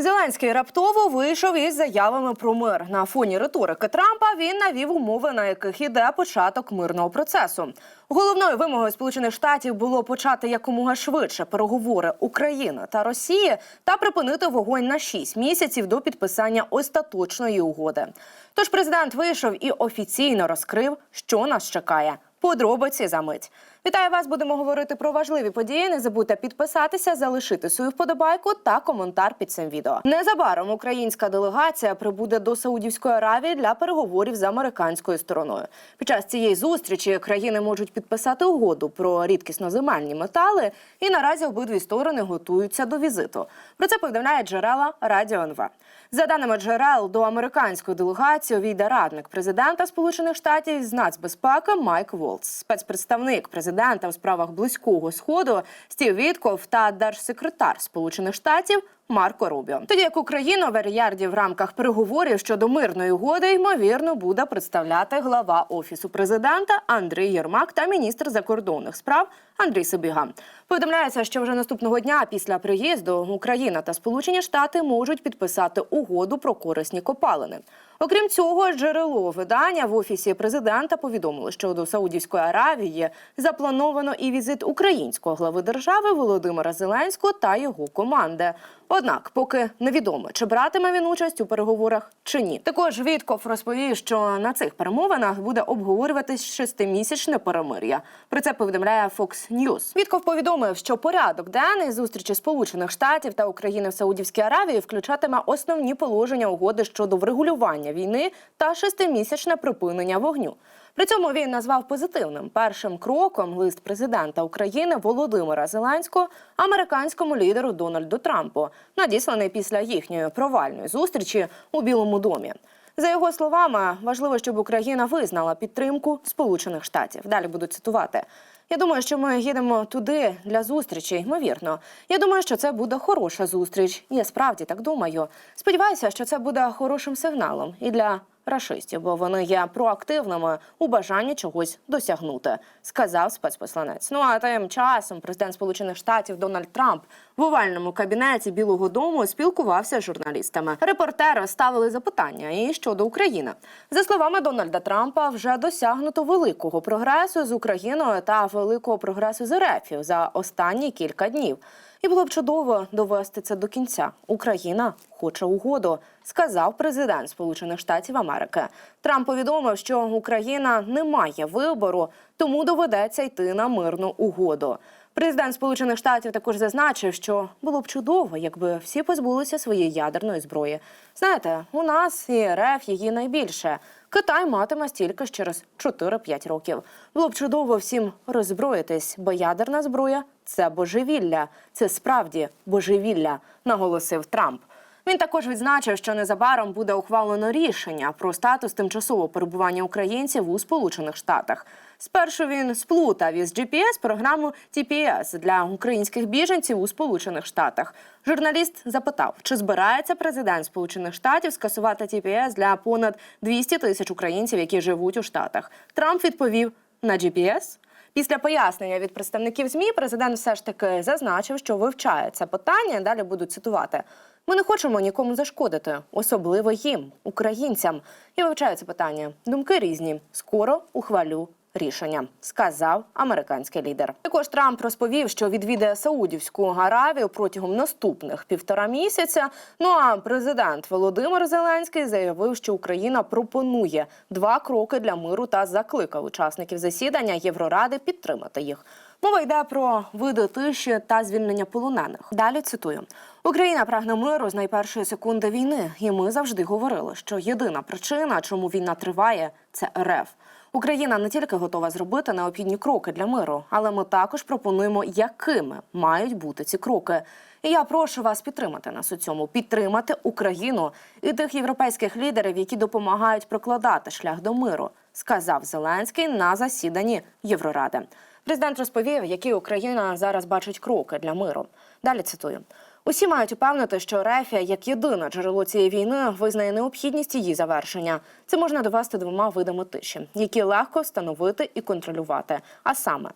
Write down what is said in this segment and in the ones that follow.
Зеленський раптово вийшов із заявами про мир. На фоні риторики Трампа він навів умови, на яких іде початок мирного процесу. Головною вимогою Сполучених Штатів було почати якомога швидше переговори України та Росії та припинити вогонь на 6 місяців до підписання остаточної угоди. Тож президент вийшов і офіційно розкрив, що нас чекає. Подробиці за мить. Вітаю вас! Будемо говорити про важливі події. Не забудьте підписатися, залишити свою вподобайку та коментар під цим відео. Незабаром українська делегація прибуде до Саудівської Аравії для переговорів з американською стороною. Під час цієї зустрічі країни можуть підписати угоду про рідкісноземельні метали, і наразі обидві сторони готуються до візиту. Про це повідомляє джерела Радіо НВ. За даними джерел, до американської делегації увійде радник президента Сполучених Штатів з нацбезпеки Майк Волц, спецпредставник президента у справах близького сходу Стів Вітков та держсекретар Сполучених Штатів. Марко Рубіо. Тоді як Україну Веріярді в рамках переговорів щодо мирної угоди ймовірно буде представляти глава офісу президента Андрій Єрмак та міністр закордонних справ Андрій Сибіга. Повідомляється, що вже наступного дня після приїзду Україна та Сполучені Штати можуть підписати угоду про корисні копалини. Окрім цього, джерело видання в офісі президента повідомило, що до Саудівської Аравії заплановано і візит українського глави держави Володимира Зеленського та його команди. Однак, поки невідомо, чи братиме він участь у переговорах чи ні. Також Вітков розповів, що на цих перемовинах буде обговорюватись шестимісячне перемир'я. Про це повідомляє Fox News. Вітков повідомив, що порядок денний зустрічі Сполучених Штатів та України в Саудівській Аравії включатиме основні положення угоди щодо врегулювання війни та шестимісячне припинення вогню. При цьому він назвав позитивним першим кроком лист президента України Володимира Зеленського американському лідеру Дональду Трампу, надісланий після їхньої провальної зустрічі у Білому домі. За його словами, важливо, щоб Україна визнала підтримку Сполучених Штатів. Далі буду цитувати. Я думаю, що ми їдемо туди для зустрічі. Ймовірно. Я думаю, що це буде хороша зустріч. Я справді так думаю. Сподіваюся, що це буде хорошим сигналом і для рашистів, бо вони є проактивними у бажанні чогось досягнути, сказав спецпосланець. Ну а тим часом президент Сполучених Штатів Дональд Трамп в овальному кабінеті Білого Дому спілкувався з журналістами. Репортери ставили запитання і щодо України. За словами Дональда Трампа, вже досягнуто великого прогресу з Україною та великого прогресу з РФ за останні кілька днів. І було б чудово довести це до кінця. Україна хоче угоду, сказав президент Сполучених Штатів Америки. Трамп повідомив, що Україна не має вибору, тому доведеться йти на мирну угоду. Президент Сполучених Штатів також зазначив, що було б чудово, якби всі позбулися своєї ядерної зброї. Знаєте, у нас і РФ її найбільше. Китай матиме стільки ж через 4-5 років. Було б чудово всім роззброїтись, бо ядерна зброя це божевілля. Це справді божевілля, наголосив Трамп. Він також відзначив, що незабаром буде ухвалено рішення про статус тимчасового перебування українців у Сполучених Штатах. Спершу він сплутав із GPS програму TPS для українських біженців у Сполучених Штатах. Журналіст запитав, чи збирається президент Сполучених Штатів скасувати TPS для понад 200 тисяч українців, які живуть у Штатах. Трамп відповів на GPS. Після пояснення від представників ЗМІ президент все ж таки зазначив, що вивчає це питання. Далі буду цитувати. Ми не хочемо нікому зашкодити, особливо їм, українцям. Я вивчаю це питання. Думки різні. Скоро ухвалю рішення, сказав американський лідер. Також Трамп розповів, що відвідає Саудівську Аравію протягом наступних півтора місяця. Ну а президент Володимир Зеленський заявив, що Україна пропонує два кроки для миру та закликав учасників засідання Євроради підтримати їх. Мова йде про види тиші та звільнення полонених. Далі цитую: Україна прагне миру з найпершої секунди війни, і ми завжди говорили, що єдина причина, чому війна триває, це РФ. Україна не тільки готова зробити необхідні кроки для миру, але ми також пропонуємо, якими мають бути ці кроки. І я прошу вас підтримати нас у цьому, підтримати Україну і тих європейських лідерів, які допомагають прокладати шлях до миру, сказав Зеленський на засіданні Євроради. Президент розповів, які Україна зараз бачить кроки для миру. Далі цитую. Усі мають упевнити, що Рефія, як єдине джерело цієї війни, визнає необхідність її завершення. Це можна довести двома видами тиші, які легко встановити і контролювати. А саме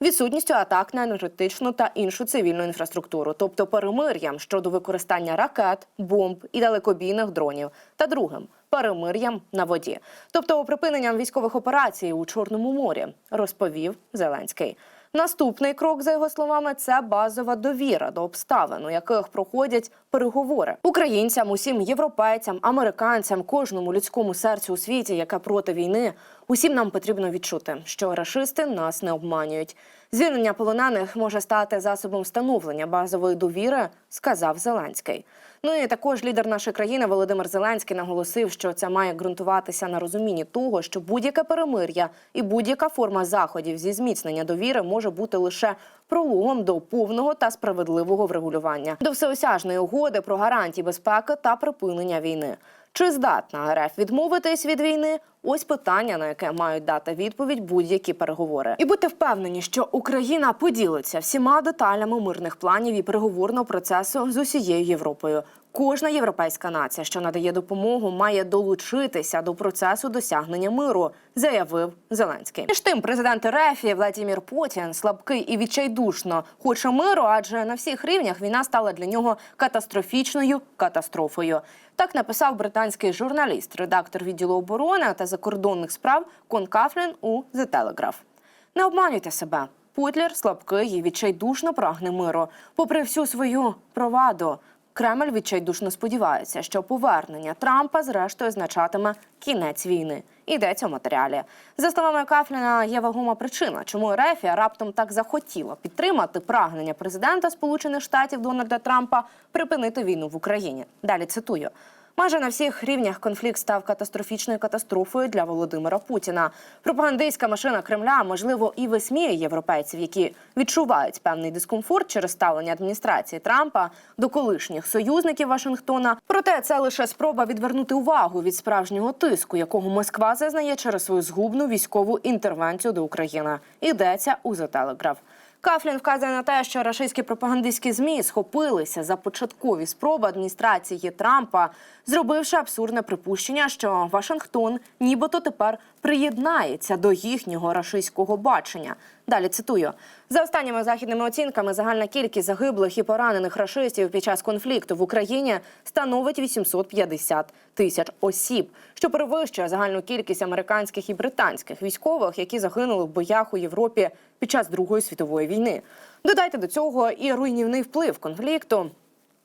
відсутністю атак на енергетичну та іншу цивільну інфраструктуру, тобто перемир'ям щодо використання ракет, бомб і далекобійних дронів, та другим перемир'ям на воді, тобто припиненням військових операцій у Чорному морі, розповів Зеленський. Наступний крок, за його словами, це базова довіра до обставин, у яких проходять переговори українцям, усім європейцям, американцям, кожному людському серцю у світі, яке проти війни. Усім нам потрібно відчути, що рашисти нас не обманюють. Звільнення полонених може стати засобом встановлення базової довіри, сказав Зеленський. Ну і також лідер нашої країни Володимир Зеленський наголосив, що це має ґрунтуватися на розумінні того, що будь-яке перемир'я і будь-яка форма заходів зі зміцнення довіри може бути лише прологом до повного та справедливого врегулювання, до всеосяжної угоди про гарантії безпеки та припинення війни. Чи здатна РФ відмовитись від війни? Ось питання, на яке мають дати відповідь будь-які переговори. І будьте впевнені, що Україна поділиться всіма деталями мирних планів і переговорного процесу з усією Європою. Кожна європейська нація, що надає допомогу, має долучитися до процесу досягнення миру, заявив Зеленський. Між тим, президент РФ Владимир Путін слабкий і відчайдушно хоче миру, адже на всіх рівнях війна стала для нього катастрофічною катастрофою. Так написав британський журналіст, редактор відділу оборони та закордонних справ Кон Кафлін у The Telegraph. Не обманюйте себе. Путлер слабкий і відчайдушно прагне миру. Попри всю свою проваду, Кремль відчайдушно сподівається, що повернення Трампа зрештою означатиме кінець війни. Йдеться у матеріалі. За словами Кафліна, є вагома причина, чому Рефія раптом так захотіла підтримати прагнення президента Сполучених Штатів Дональда Трампа припинити війну в Україні. Далі цитую. Майже на всіх рівнях конфлікт став катастрофічною катастрофою для Володимира Путіна. Пропагандистська машина Кремля, можливо, і висміє європейців, які відчувають певний дискомфорт через ставлення адміністрації Трампа до колишніх союзників Вашингтона. Проте це лише спроба відвернути увагу від справжнього тиску, якого Москва зазнає через свою згубну військову інтервенцію до України. Йдеться у The Telegraph. Кафлін вказує на те, що рашистські пропагандистські змі схопилися за початкові спроби адміністрації Трампа, зробивши абсурдне припущення, що Вашингтон нібито тепер приєднається до їхнього рашистського бачення. Далі цитую за останніми західними оцінками. Загальна кількість загиблих і поранених рашистів під час конфлікту в Україні становить 850 тисяч осіб, що перевищує загальну кількість американських і британських військових, які загинули в боях у Європі під час Другої світової війни. Додайте до цього і руйнівний вплив конфлікту.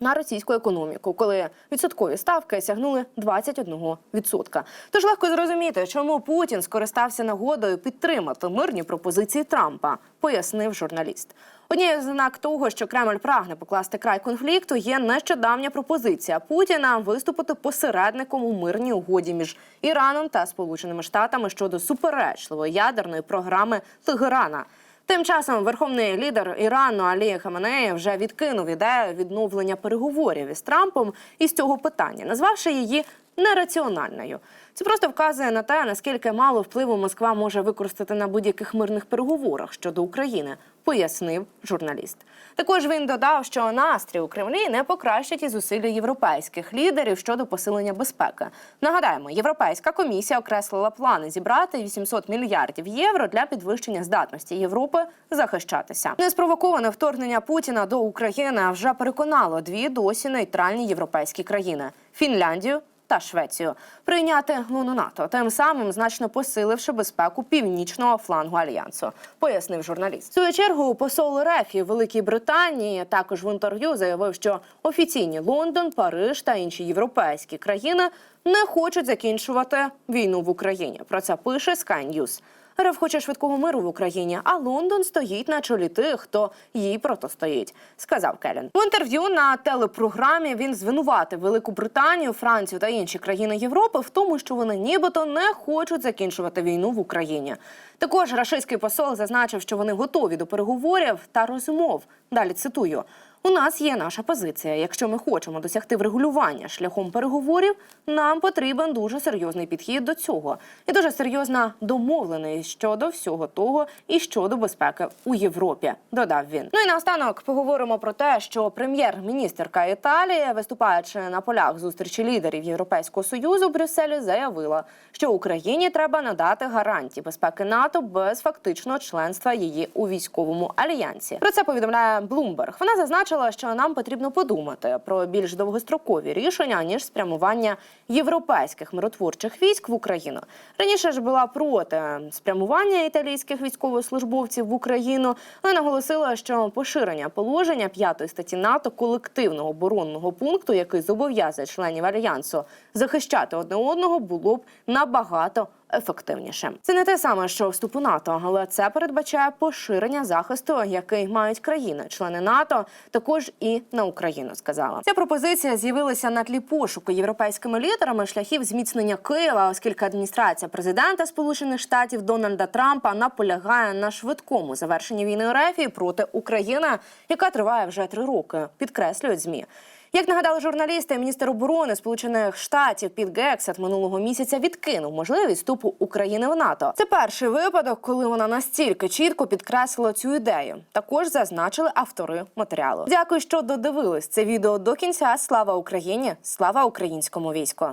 На російську економіку, коли відсоткові ставки сягнули 21%. Тож легко зрозуміти, чому Путін скористався нагодою підтримати мирні пропозиції Трампа, пояснив журналіст. Однією знак того, що Кремль прагне покласти край конфлікту, є нещодавня пропозиція Путіна виступити посередником у мирній угоді між Іраном та Сполученими Штатами щодо суперечливої ядерної програми Тегерана. Тим часом верховний лідер Ірану Алі Хаменеї вже відкинув ідею відновлення переговорів із Трампом із цього питання, назвавши її нераціональною. Це просто вказує на те, наскільки мало впливу Москва може використати на будь-яких мирних переговорах щодо України, пояснив журналіст. Також він додав, що настрій у Кремлі не покращить і зусилля європейських лідерів щодо посилення безпеки. Нагадаємо, європейська комісія окреслила плани зібрати 800 мільярдів євро для підвищення здатності Європи захищатися. Неспровоковане вторгнення Путіна до України вже переконало дві досі нейтральні європейські країни Фінляндію та Швецію прийняти луну НАТО, тим самим значно посиливши безпеку північного флангу альянсу, пояснив журналіст. В свою чергу посол РФ і Великій Британії також в інтерв'ю заявив, що офіційні Лондон, Париж та інші європейські країни не хочуть закінчувати війну в Україні. Про це пише Sky News. РФ хоче швидкого миру в Україні, а Лондон стоїть на чолі тих, хто їй протистоїть, сказав Келін. В інтерв'ю на телепрограмі він звинуватив Велику Британію, Францію та інші країни Європи в тому, що вони нібито не хочуть закінчувати війну в Україні. Також рашистський посол зазначив, що вони готові до переговорів та розмов. Далі цитую. У нас є наша позиція. Якщо ми хочемо досягти врегулювання шляхом переговорів, нам потрібен дуже серйозний підхід до цього і дуже серйозна домовленість щодо всього того і щодо безпеки у Європі. Додав він. Ну і наостанок поговоримо про те, що прем'єр-міністерка Італії, виступаючи на полях зустрічі лідерів Європейського союзу в Брюсселі, заявила, що Україні треба надати гарантії безпеки НАТО без фактичного членства її у військовому альянсі. Про це повідомляє Bloomberg. Вона зазначила, що нам потрібно подумати про більш довгострокові рішення ніж спрямування європейських миротворчих військ в Україну. Раніше ж була проти спрямування італійських військовослужбовців в Україну, але наголосила, що поширення положення п'ятої статті НАТО колективного оборонного пункту, який зобов'язує членів альянсу захищати одне одного, було б набагато ефективніше. Це не те саме, що вступ у НАТО, але це передбачає поширення захисту, який мають країни, члени НАТО, також і на Україну. Сказала ця пропозиція з'явилася на тлі пошуку європейськими лідерами шляхів зміцнення Києва, оскільки адміністрація президента Сполучених Штатів Дональда Трампа наполягає на швидкому завершенні війни РФ проти України, яка триває вже три роки. Підкреслюють змі. Як нагадали журналісти, міністр оборони Сполучених Штатів Піт Гексет минулого місяця відкинув можливість вступу України в НАТО. Це перший випадок, коли вона настільки чітко підкреслила цю ідею. Також зазначили автори матеріалу. Дякую, що додивились це відео до кінця. Слава Україні! Слава українському війську!